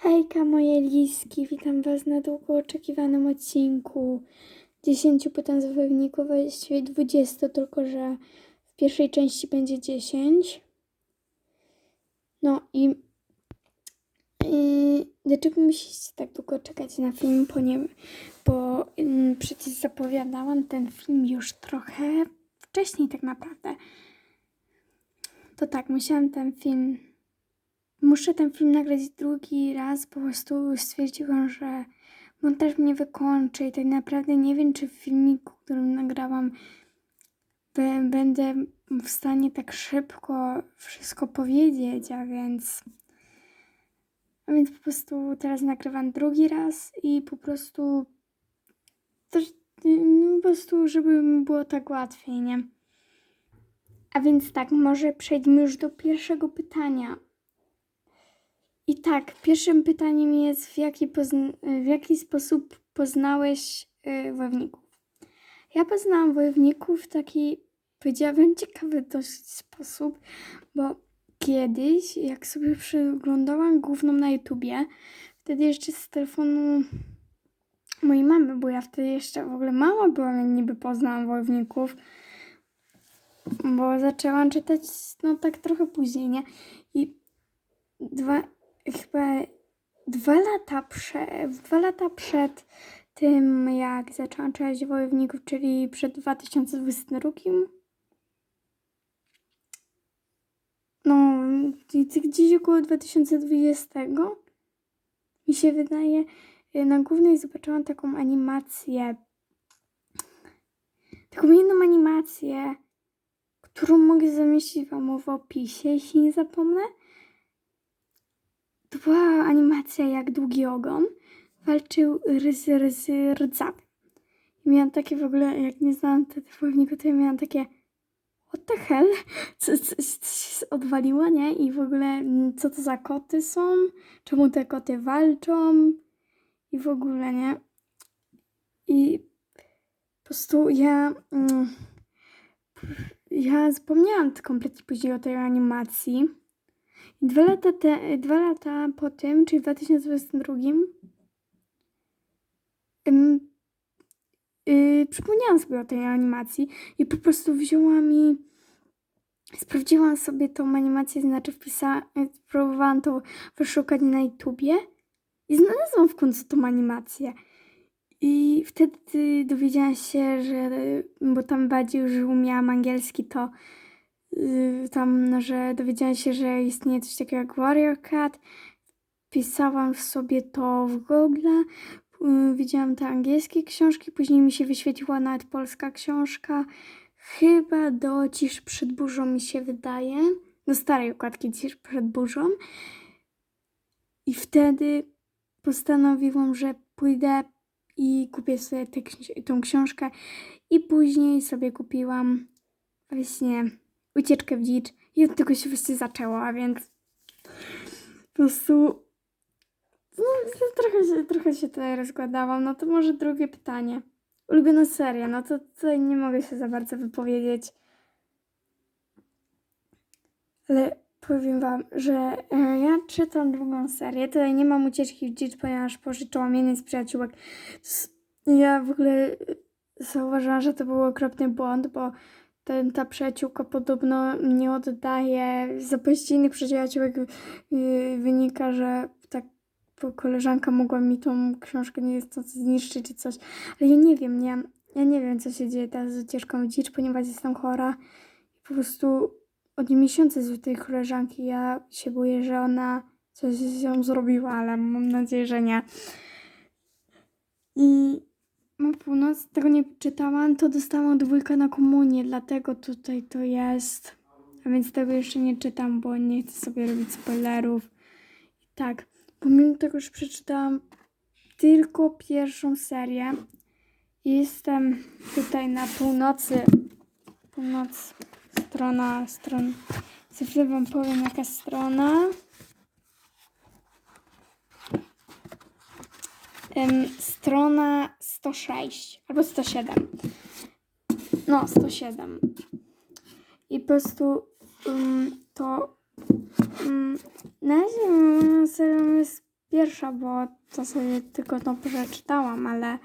Hejka moje liski, witam was na długo oczekiwanym odcinku 10 pytań z wojowników, właściwie 20, tylko że w pierwszej części będzie 10. No i, i dlaczego musicie tak długo czekać na film, ponieważ, bo ym, przecież zapowiadałam ten film już trochę wcześniej tak naprawdę. To tak, musiałam ten film Muszę ten film nagrać drugi raz, po prostu stwierdziłam, że montaż mnie wykończy i tak naprawdę nie wiem, czy w filmiku, którym nagrałam, będę w stanie tak szybko wszystko powiedzieć, a więc... A więc po prostu teraz nagrywam drugi raz i po prostu też no, po prostu, żeby było tak łatwiej, nie? A więc tak, może przejdźmy już do pierwszego pytania. I tak, pierwszym pytaniem jest, w jaki, w jaki sposób poznałeś y, wojowników? Ja poznałam wojowników w taki, powiedziałabym, ciekawy dosyć sposób, bo kiedyś, jak sobie przeglądałam główną na YouTubie, wtedy jeszcze z telefonu mojej mamy, bo ja wtedy jeszcze w ogóle mała byłam, niby poznałam wojowników, bo zaczęłam czytać, no tak trochę później, nie? I dwa, chyba dwa lata, prze, dwa lata przed tym, jak zaczęłam czytać Wojowników, czyli przed 2022. No, gdzieś- gdzieś około 2020 mi się wydaje, y, na głównej zobaczyłam taką animację, taką jedną animację, którą mogę zamieścić wam w opisie, jeśli nie zapomnę. To była animacja jak długi ogon walczył z z rdzawem. Miałam takie w ogóle, jak nie znałam tych wojowników, to ja miałam takie what the hell? Co się odwaliło, nie? I w ogóle mm, co to za koty są? Czemu te koty walczą? I w ogóle, nie? I po prostu ja... Mm, ja zapomniałam kompletnie później o tej animacji. Dwa lata, te, dwa lata po tym, czyli w 2022, ym, yy, przypomniałam sobie o tej animacji i po prostu wzięłam i sprawdziłam sobie tą animację, znaczy wpisałam, próbowałam to wyszukać na YouTubie i znalazłam w końcu tą animację. I wtedy dowiedziałam się, że, bo tam bardziej już umiałam angielski, to tam, no, że dowiedziałam się, że istnieje coś takiego jak Warrior Cat. Pisałam sobie to w Google, yy, widziałam te angielskie książki, później mi się wyświetliła nawet polska książka. Chyba do Cisz przed burzą mi się wydaje. Do starej układki Cisz przed burzą. I wtedy postanowiłam, że pójdę i kupię sobie tę książkę. I później sobie kupiłam właśnie ucieczkę w dzicz. I od tego się właśnie zaczęło, a więc po prostu no, trochę, się, trochę się tutaj rozkładałam. No to może drugie pytanie. Ulubiona seria, no to tutaj nie mogę się za bardzo wypowiedzieć. Ale powiem wam, że e, ja czytam drugą serię. Tutaj nie mam ucieczki w dzicz, ponieważ pożyczyłam jednej z przyjaciółek. Ja w ogóle e, zauważyłam, że to był okropny błąd, bo ten, ta przyjaciółka podobno nie oddaje. Z innych przyjaciółek yy, wynika, że tak bo koleżanka mogła mi tą książkę nie zniszczyć czy coś. Ale ja nie wiem, nie. Ja nie wiem, co się dzieje teraz z ucieczką dzicz, ponieważ jestem chora. Po prostu od miesiąca z tej koleżanki ja się boję, że ona coś z nią zrobiła, ale mam nadzieję, że nie. I ma północ, tego nie czytałam, to dostałam dwójkę na komunię, dlatego tutaj to jest. A więc tego jeszcze nie czytam, bo nie chcę sobie robić spoilerów. I tak, pomimo tego, że przeczytałam tylko pierwszą serię jestem tutaj na północy, północ, strona, stron, za wam powiem jaka strona. Strona 106 albo 107. No, 107. I po prostu to um, na razie jest pierwsza, bo to sobie tylko to przeczytałam, ale,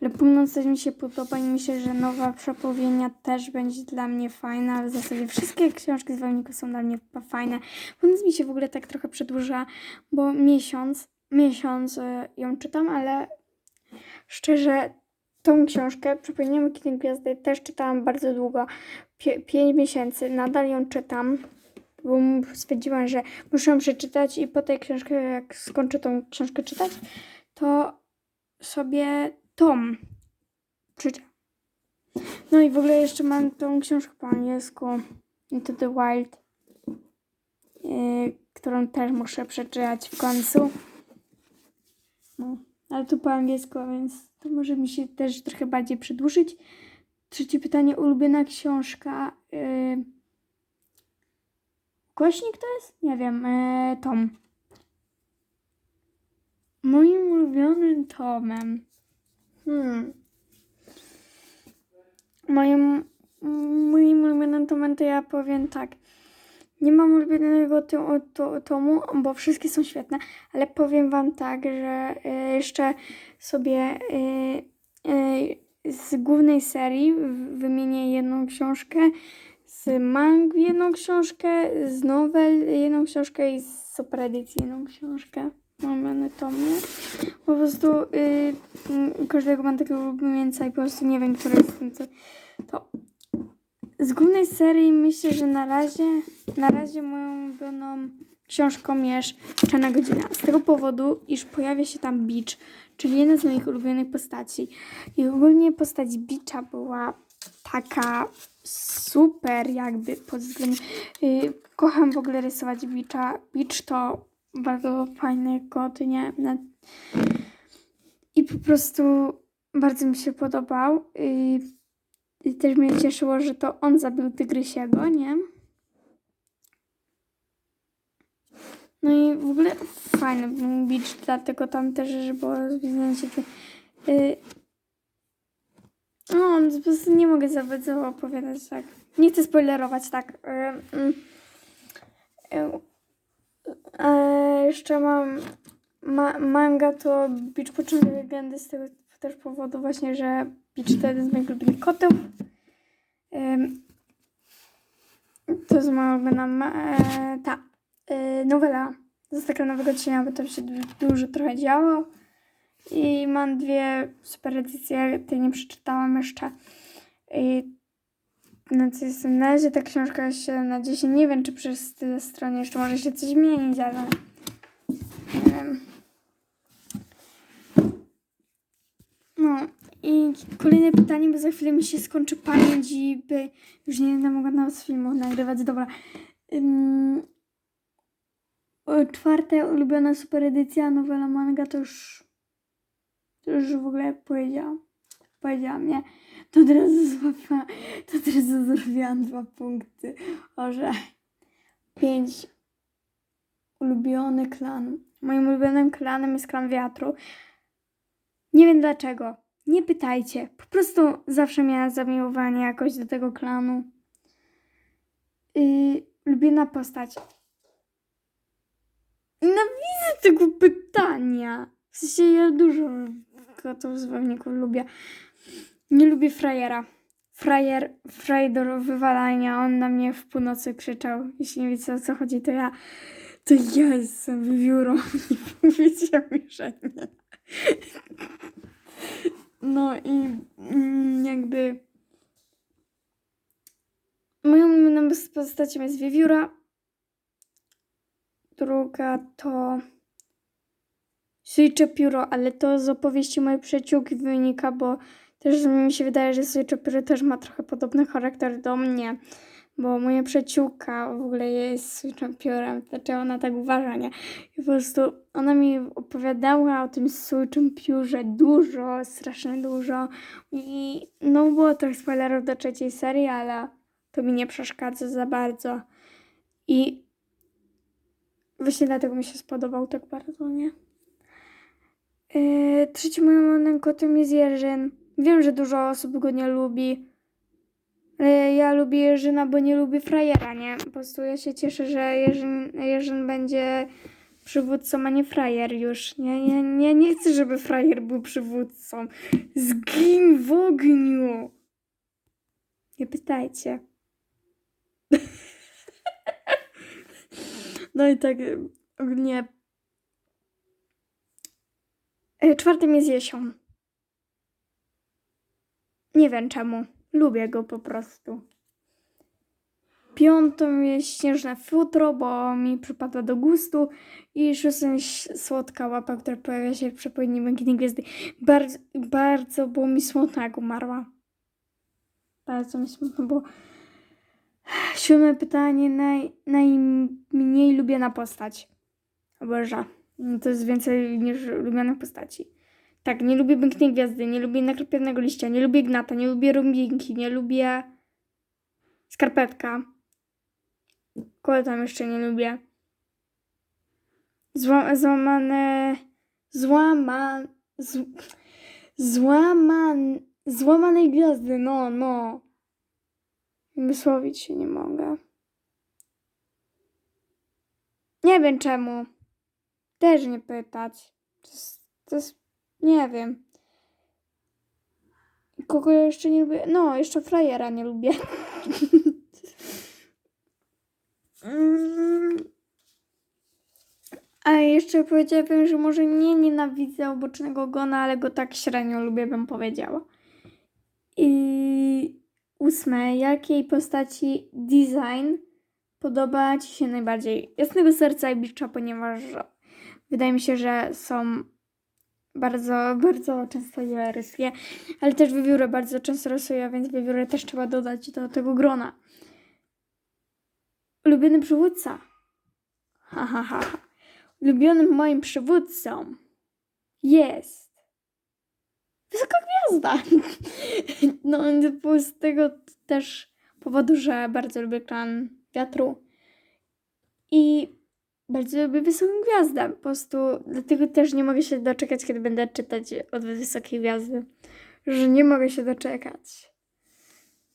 ale północ też mi się podoba i myślę, że nowa przepowiednia też będzie dla mnie fajna, w zasadzie wszystkie książki z Wolników są dla mnie fajne. Północ mi się w ogóle tak trochę przedłuża, bo miesiąc, miesiąc y, ją czytam, ale szczerze tą książkę, Przepowiednia Kiedy Gwiazdy, też czytałam bardzo długo, Pie- pięć miesięcy, nadal ją czytam, bo stwierdziłam, że muszę ją przeczytać i po tej książce, jak skończę tą książkę czytać, to sobie tom przeczytam. No i w ogóle jeszcze mam tą książkę po angielsku, Into the Wild, yy, którą też muszę przeczytać w końcu. No, ale to po angielsku, więc to może mi się też trochę bardziej przedłużyć. Trzecie pytanie, ulubiona książka. Yy... Głośnik to jest? Nie wiem, yy, Tom. Moim ulubionym tomem. Hmm. Moim, moim ulubionym tomem to ja powiem tak. Nie mam ulubionego to, to, tomu, bo wszystkie są świetne, ale powiem Wam tak, że y, jeszcze sobie y, y, z głównej serii wymienię jedną książkę, z mang jedną książkę, z nowel jedną książkę i z superedycji jedną książkę. Mam one tomy. Po prostu y, każdego mam takiego ulubieńca i po prostu nie wiem, który jest ten co. To z głównej serii myślę, że na razie, na razie moją ulubioną książką jest Czarna Godzina. Z tego powodu, iż pojawia się tam Beach, czyli jedna z moich ulubionych postaci. I ogólnie postać Beacha była taka super jakby pod względem... Yy, kocham w ogóle rysować Beacha. Beach to bardzo fajny kot, nie? I po prostu bardzo mi się podobał. Yy, i też mnie cieszyło, że to on zabił Tygrysiego, nie? No i w ogóle fajny był beach, dlatego tam też było zdjęcie. Yy, no, po prostu nie mogę za bardzo opowiadać tak. Nie chcę spoilerować tak. Yy, yy, yy, jeszcze mam ma, manga to Beach Początek Legendy z tego też powodu właśnie, że Beach to jeden z moich ulubionych kotów. To jest ma- e, ta e, nowela z nowego odcienia, bo tam się du- dużo trochę działo. I mam dwie super edycje, tej nie przeczytałam jeszcze. I no co jestem na razie ta książka jest 7 na 10. Nie wiem, czy przez tyle stron jeszcze może się coś zmienić, ale nie wiem. No i kolejne pytanie, bo za chwilę mi się skończy pamięć i by już nie będę mogła nawet filmu nagrywać. Dobra. Ym, o, czwarta ulubiona super edycja nowela manga to już to już w ogóle powiedziałam. Powiedziałam, nie? To od razu to od razu zrobiłam dwa punkty. O, że pięć ulubiony klan. Moim ulubionym klanem jest klan wiatru. Nie wiem dlaczego. Nie pytajcie. Po prostu zawsze miałam zamiłowanie jakoś do tego klanu. Yy, ulubiona postać. Nienawidzę tego pytania. W sensie ja dużo kotów z wojowników lubię. Nie lubię frajera. Frajer, frajer do wywalania. On na mnie w północy krzyczał. Jeśli nie wiecie o co chodzi, to ja to ja jestem wiewiórą. Nie powiedział że nie. No i mm, jakby moją ulubioną postacią jest wiewióra. Druga to Sujcze Pióro, ale to z opowieści mojej przyjaciółki wynika, bo też mi się wydaje, że Sujcze Pióro też ma trochę podobny charakter do mnie. Bo moja przyjaciółka w ogóle jest sujczym piórem, znaczy ona tak uważa, nie? I po prostu ona mi opowiadała o tym piórze dużo, strasznie dużo. I no było trochę spoilerów do trzeciej serii, ale to mi nie przeszkadza za bardzo. I właśnie dlatego mi się spodobał tak bardzo, nie? Yy, trzecim moim kotem jest Jerzyn. Wiem, że dużo osób go nie lubi. Ale ja lubię Jerzyna, bo nie lubię frajera, nie? Po prostu ja się cieszę, że Jerzyn, Jerzyn będzie przywódcą, a nie frajer już. Nie, nie, nie, nie chcę, żeby frajer był przywódcą. Zgin w ogniu. Nie pytajcie. No i tak y, ogólnie. E, Czwartym jest Jesią. Nie wiem czemu. Lubię go po prostu. Piątą jest śnieżne futro, bo mi przypadła do gustu. I szóstą jest słodka łapa, która pojawia się w przepowiedni Błękitnej Gwiazdy. Bardzo, bardzo było mi smutno, jak umarła. Bardzo mi smutno było. Siódme pytanie. Naj, najmniej lubiana postać. Boże. No To jest więcej niż lubiane postaci. Tak, nie lubię Błękitnej Gwiazdy, nie lubię Nakrapionego Liścia, nie lubię Gnata, nie lubię Rumbinki, nie lubię Skarpetka. Kogo tam jeszcze nie lubię? Zła, złamane... Złama... Z, złaman... Złamanej gwiazdy, no, no. Wysłowić się nie mogę. Nie wiem czemu. Też nie pytać. To jest, to jest... Nie wiem. Kogo ja jeszcze nie lubię? No, jeszcze frajera nie lubię. A jeszcze powiedziałabym, że może nie nienawidzę obocznego gona, ale go tak średnio lubię, bym powiedziała. I ósme, jakiej postaci design podoba Ci się najbardziej? Jasnego serca i bicza, ponieważ wydaje mi się, że są bardzo, bardzo często je rysuję, ale też wiewiórę bardzo często rysuję, więc wiewiórę też trzeba dodać do tego grona. Ulubiony przywódca. Ha, ha, ha. ha. Ulubionym moim przywódcą jest Wysoka Gwiazda. No, z tego też powodu, że bardzo lubię klan wiatru i bardzo lubię Wysoką Gwiazdę. Po prostu dlatego też nie mogę się doczekać, kiedy będę czytać od Wysokiej Gwiazdy. Że nie mogę się doczekać.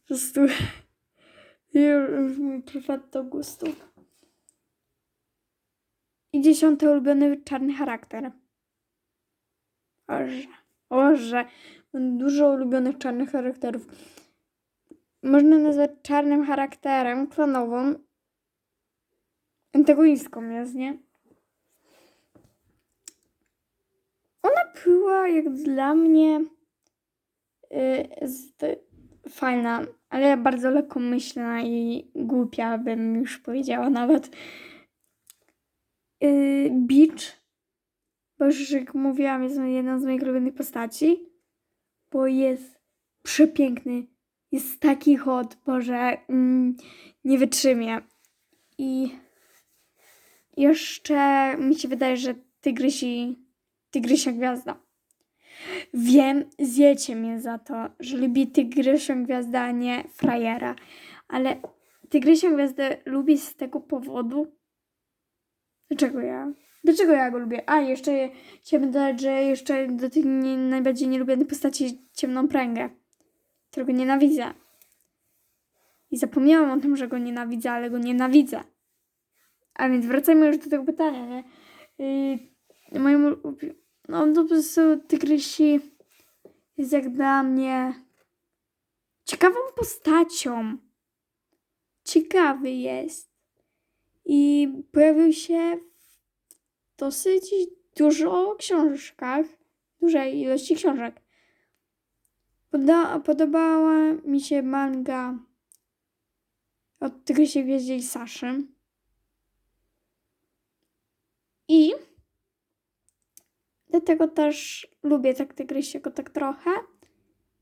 Po prostu mój prywat do gustu. I dziesiąty ulubiony czarny charakter. Boże, Boże, mam dużo ulubionych czarnych charakterów. Można nazwać czarnym charakterem klanową antagonistką jest, nie? Ona była jak dla mnie y, z, fajna, ale bardzo lekkomyślna i głupia, bym już powiedziała nawet. Yy, Beach, bo już jak mówiłam, jest jedna z moich ulubionych postaci, bo jest przepiękny, jest taki hot, Boże, mm, nie wytrzymie. I jeszcze mi się wydaje, że Tygrysi, Tygrysia Gwiazda. Wiem, zjecie mnie za to, że lubi Tygrysią Gwiazdę, a nie frajera. Ale Tygrysią Gwiazdę lubię z tego powodu. Dlaczego ja? Dlaczego ja go lubię? A, jeszcze chciałabym dodać, że jeszcze do tych nie, najbardziej postaci ciemną pręgę, którego nienawidzę. I zapomniałam o tym, że go nienawidzę, ale go nienawidzę. A więc wracajmy już do tego pytania, nie? Yy, moim, no to po prostu Tygrysi jest jak dla mnie ciekawą postacią. Ciekawy jest. I pojawił się w dosyć dużo książkach, dużej ilości książek. Poda- podobała mi się manga od Tygrysiej Gwieździe i Saszy. I dlatego też lubię tak Tygrysiego tak trochę.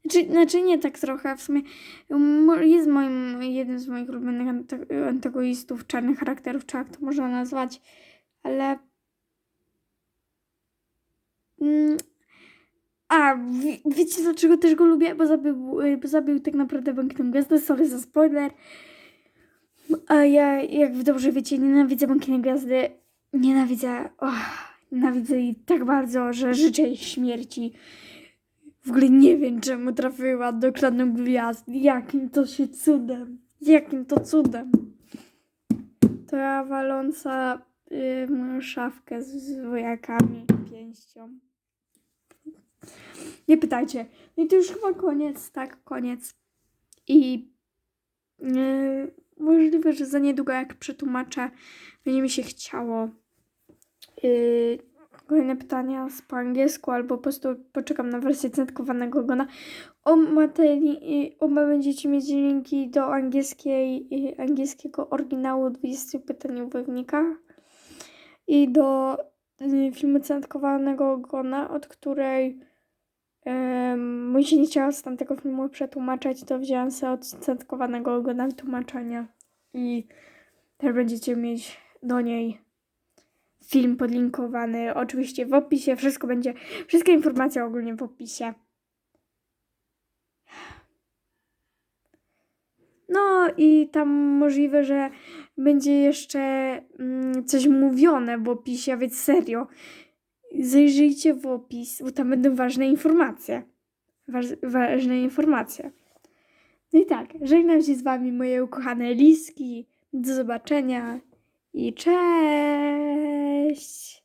Znaczy, znaczy nie tak trochę, w sumie jest moim, jednym z moich ulubionych anta- antagonistów, czarnych charakterów, czy jak to można nazwać, ale... Mm, a, wie, wiecie dlaczego też go lubię? Bo zabił, bo zabił tak naprawdę Błękitną Gwiazdę, sorry za spoiler. A ja, jak dobrze wiecie, nienawidzę Błękitnej Gwiazdy. Nienawidzę, oh, nienawidzę jej tak bardzo, że życzę jej śmierci. W ogóle nie wiem, czemu trafiła do klanu gwiazd. Jakim to się cudem. Jakim to cudem. To ja waląca y, moją szafkę z, z wojakami, pięścią. Nie pytajcie. No i to już chyba koniec, tak, koniec. I yy, możliwe, że za niedługo jak przetłumaczę, będzie mi się chciało yy, kolejne pytania z po angielsku, albo po prostu poczekam na wersję cytkowanego gona. Oba, te, li- y, oba będziecie mieć linki do angielskiej, y, angielskiego oryginału 20 pytań wojownikach i do y, filmu cytkowanego gona, od której um, mi się nie chciało z tamtego filmu przetłumaczać, to wzięłam sobie od cytkowanego ogona tłumaczenia i też będziecie mieć do niej film podlinkowany, oczywiście w opisie, wszystko będzie, wszystkie informacje ogólnie w opisie. No i tam możliwe, że będzie jeszcze mm, coś mówione w opisie, więc serio. Zajrzyjcie w opis, bo tam będą ważne informacje. Waż, ważne informacje. No i tak, żegnam się z wami, moje ukochane liski. Do zobaczenia i cześć! десь